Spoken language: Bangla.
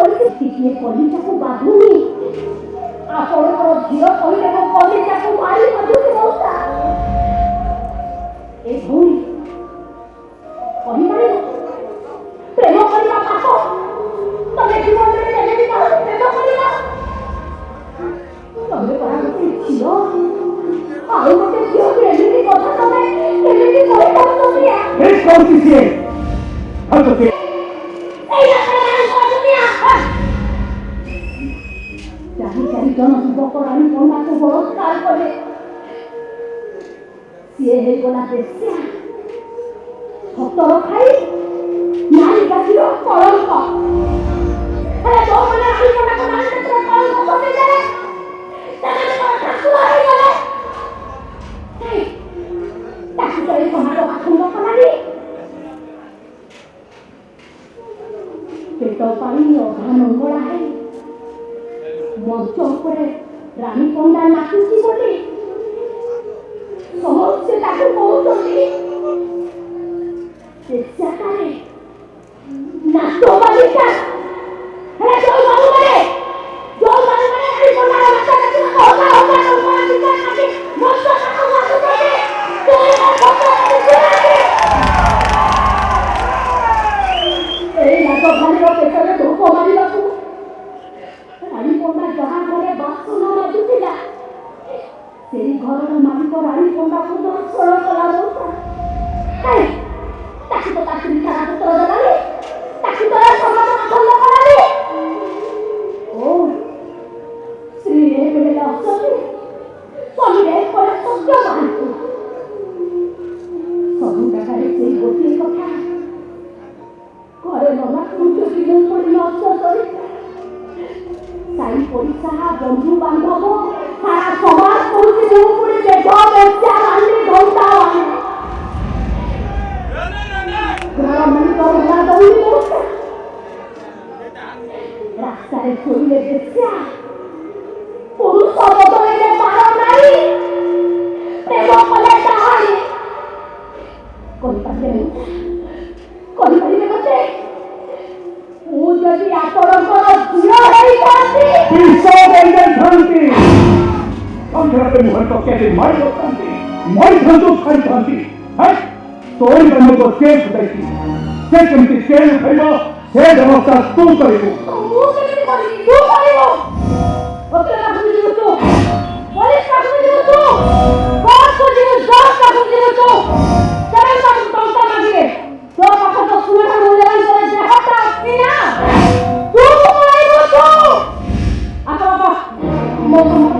ପରିସ୍ଥିତିରେ କଲିଟାକୁ ବାଧୁନି ଆପଣଙ୍କର ଝିଅ କଲିଟାକୁ କଲିଟାକୁ ମାରି ବାଧୁଛି ମଉସା ଏ ଭଉଣୀ କହିପାରିବ জনসেবা করার কন্যাকে বরৎকার করে সে গোলাপে তরকারি নারী জাতির কলঙ্ক পেট পানি অঘান গড়ায় বজ্র করে রানী কন্যার নাকি কি বলি সহজে তাকে পৌঁছলি চেষ্টা করে না তো বালিকা ಸರಿ ಘೋರ ಮಾಡಿಕೊಂಡು ಅಳಿಕೊಂಡ ಕೊಡೋಕ್ಕಲ್ಲ পরিচারা বন্ধু বান্ধব সারা সমাজ পৌঁছে উপরে যে দল ব্যবসা আনলে দলটা আনে রাস্তায় চললে ব্যবসা ମୁଁ ଯଦି ଆପଣଙ୍କର ଝିଅ तीसो व्यंजन भ्रांति हम जरा मुहर तो कहते माई तो भ्रांति माई संतोष खाई भ्रांति है हाँ? तो ही बंदों को सेव सुधाई से कमती सेव फैलो हे व्यवस्था तू करेगो तू करेगो ओके ना भूल जीव तू पुलिस का भूल जीव तू कौन को जीव दस का भूल जीव तू Gracias.